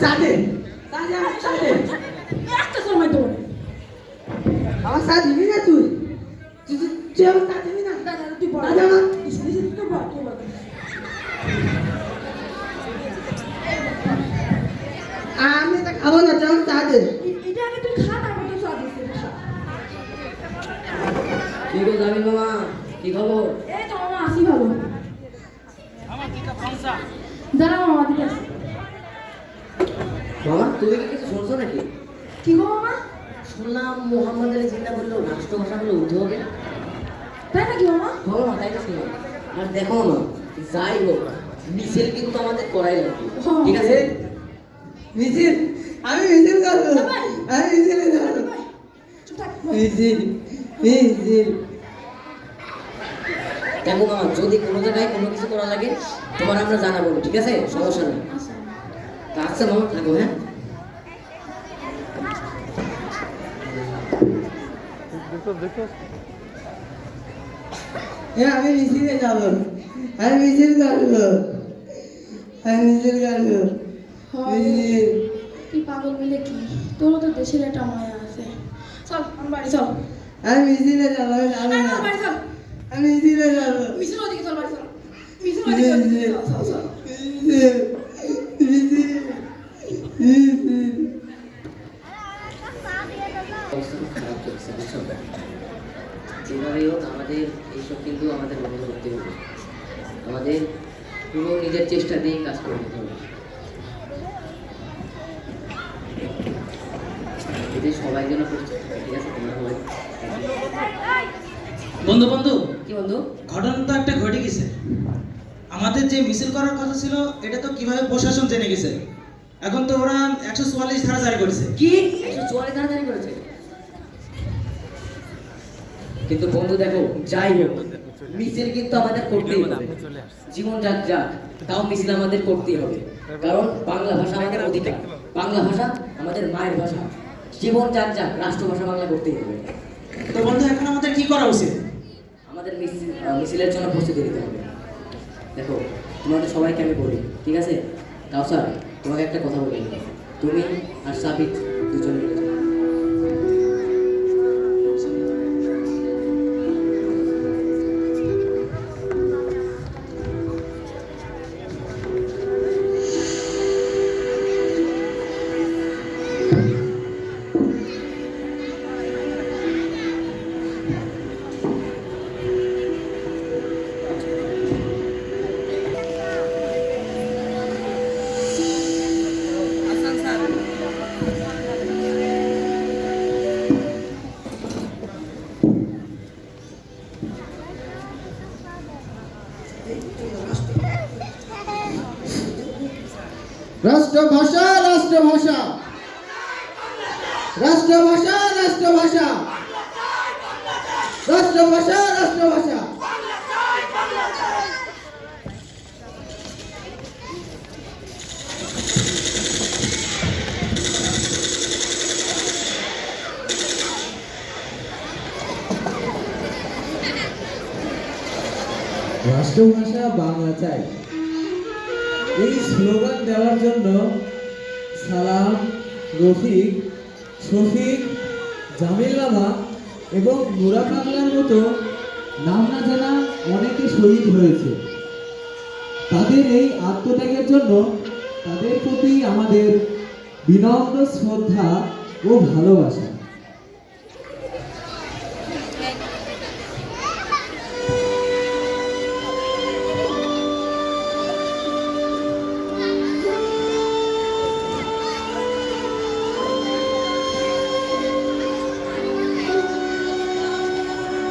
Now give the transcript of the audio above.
সাথে। সাথে আমার সাথে। একটা সময় তো। আমার সাথে দিবি না তুই? না? দাদা তুই তুই বল না চল কি গো জামিল মামা? কি খবর? এই তো মামা আসি ভালো। আমার কি কাপড় দিকে আসি। মামা তুমি কি কিছু শুনছো নাকি? কি গো মামা? শুনলাম মোহাম্মদ আলী জিন্না বলল রাষ্ট্রভাষাগুলো উঠে হবে। তাই নাকি মামা? বলো না তাই তো শুনলাম। আর দেখো না যাই হোক মিছিল কিন্তু আমাদের করাই লাগবে ঠিক আছে? মিছিল? আমি মিছিল করব। আমি মিছিলে থাক। মিছিল মিছিল। মামা যদি কোনো জায়গায় কোনো কিছু করা লাগে তোমার আমরা জানাব ঠিক আছে? সমস্যা নেই। আচ্ছা মামা থাকো হ্যাঁ হ্যাঁ আমি মিছিলে যাব আমি মিছিল করব আমি মিছিল করব। মিছিল তুই পাগল মিলে কি? তোরও তো দেশের একটা মায়া আছে। চল আমার বাড়ি। চল। আমি মিছিলে যাব আমি যাব না বাড়ি চল। আমি মিছিলে যাব মিছিল ওদিকে চল বাড়ি চল। মিছিল ওদিকে চল, চল চল চল মিছিল মিছিল মিছিল অবস্থা খুব খারাপ চলছে বুঝছ যেভাবেই হোক আমাদের এইসব কিন্তু আমাদের মনে করতে হবে আমাদের পুরো নিজের চেষ্টা দিয়ে কাজ করে হবে এতে সবাই যেন প্রস্তুত থাকে ঠিক আছে তোমরা সবাই বন্ধু বন্ধু। কি বন্ধু? ঘটনা তো একটা ঘটে গেছে। আমাদের যে মিছিল করার কথা ছিল এটা তো কীভাবে প্রশাসন জেনে গেছে? এখন তো ওরা একশো চুয়াল্লিশ ধারা জারি করেছে। কি? একশো চুয়াল্লিশ তাড়াতাড়ি করেছে। কিন্তু বন্ধু দেখো যাই হোক মিছিল কিন্তু আমাদের করতেই হবে। জীবন যাক যাক তাও মিছিল আমাদের করতেই হবে। কারণ বাংলা ভাষা আমাদের অধিকার। বাংলা ভাষা আমাদের মায়ের ভাষা। জীবন যাক যাক রাষ্ট্রভাষা বাংলা করতেই হবে। তো বন্ধু এখন আমাদের কি করা উচিত? আমাদের মিছিল মিছিলের জন্য প্রস্তুতি নিতে হবে। দেখো তোমাদের সবাইকে আমি বলি ঠিক আছে? তাও স্যার। তোমাকে একটা কথা বলে। তুমি আর সাবিত দুজন মিলে রাষ্ট্রভাষা রাষ্ট্রভাষা। রাষ্ট্রভাষা রাষ্ট্রভাষা রাষ্ট্রভাষা রাষ্ট্রভাষা বাংলা চাই। এই স্লোগান দেওয়ার জন্য সালাম, রফিক, শফিক, জামিল বাবা এবং নুরা বাংলার মতো নাম না জানা অনেকে শহীদ হয়েছে। তাদের এই আত্মত্যাগের জন্য তাদের প্রতি আমাদের বিনম্র শ্রদ্ধা ও ভালোবাসা।